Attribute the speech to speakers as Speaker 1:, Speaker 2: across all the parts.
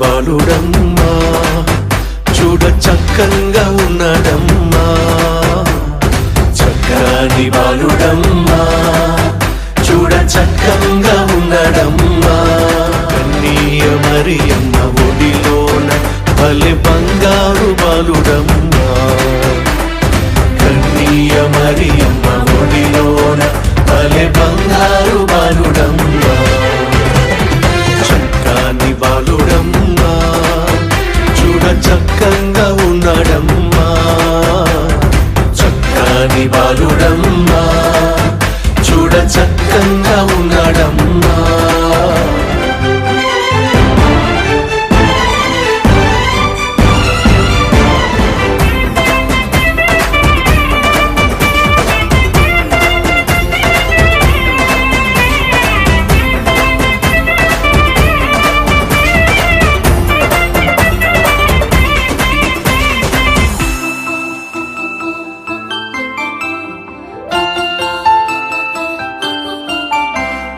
Speaker 1: బాలుడమ్మా చూడ చక్కంగా ఉన్నాడమ్మా. చక్కని బాలుడమ్మా చూడ చక్కంగా ఉన్నాడమ్మా. కన్నీయ మరియమ్మ ఒడిలోన భలే బంగారు బాలుడమ్మ.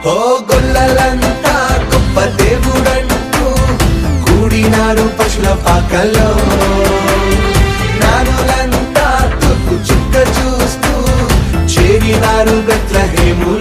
Speaker 2: ఓ గొల్లలంతా గొప్ప దేవుడంటూ కూడినారు పశుల పాకలో. నారులంతా తుప్పు చుక్క చూస్తూ చేరినారు బెత్లహేములు.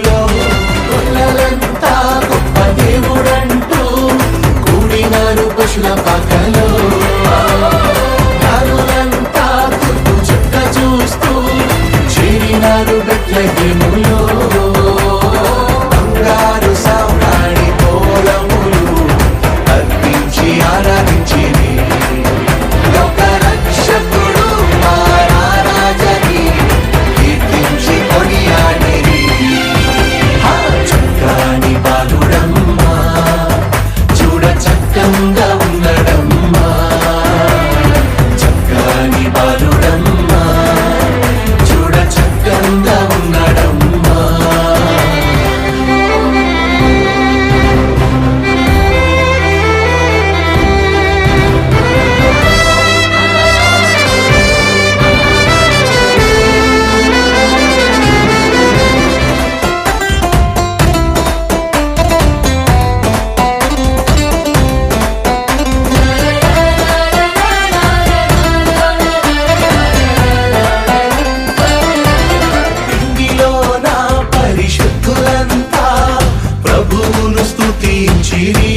Speaker 2: ప్రభువును స్థుతించిరి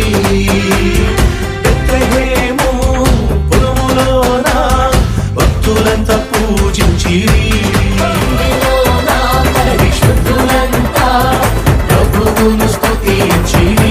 Speaker 2: ఎత్తగేమో పొలములోన భక్తులంతా పూజించిరి. ప్రభువును స్థుతించిరి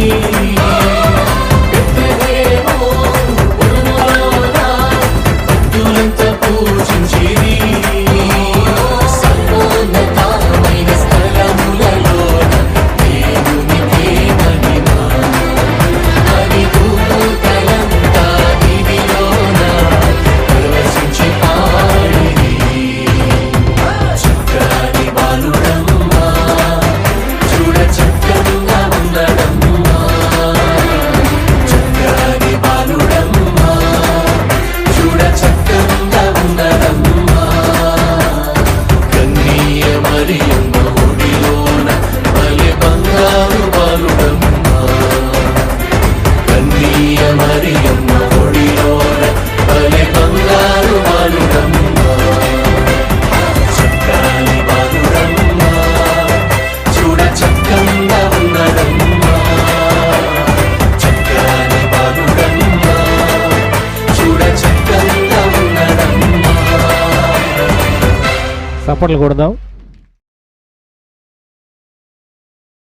Speaker 3: చప్పట్లు కొడదాం.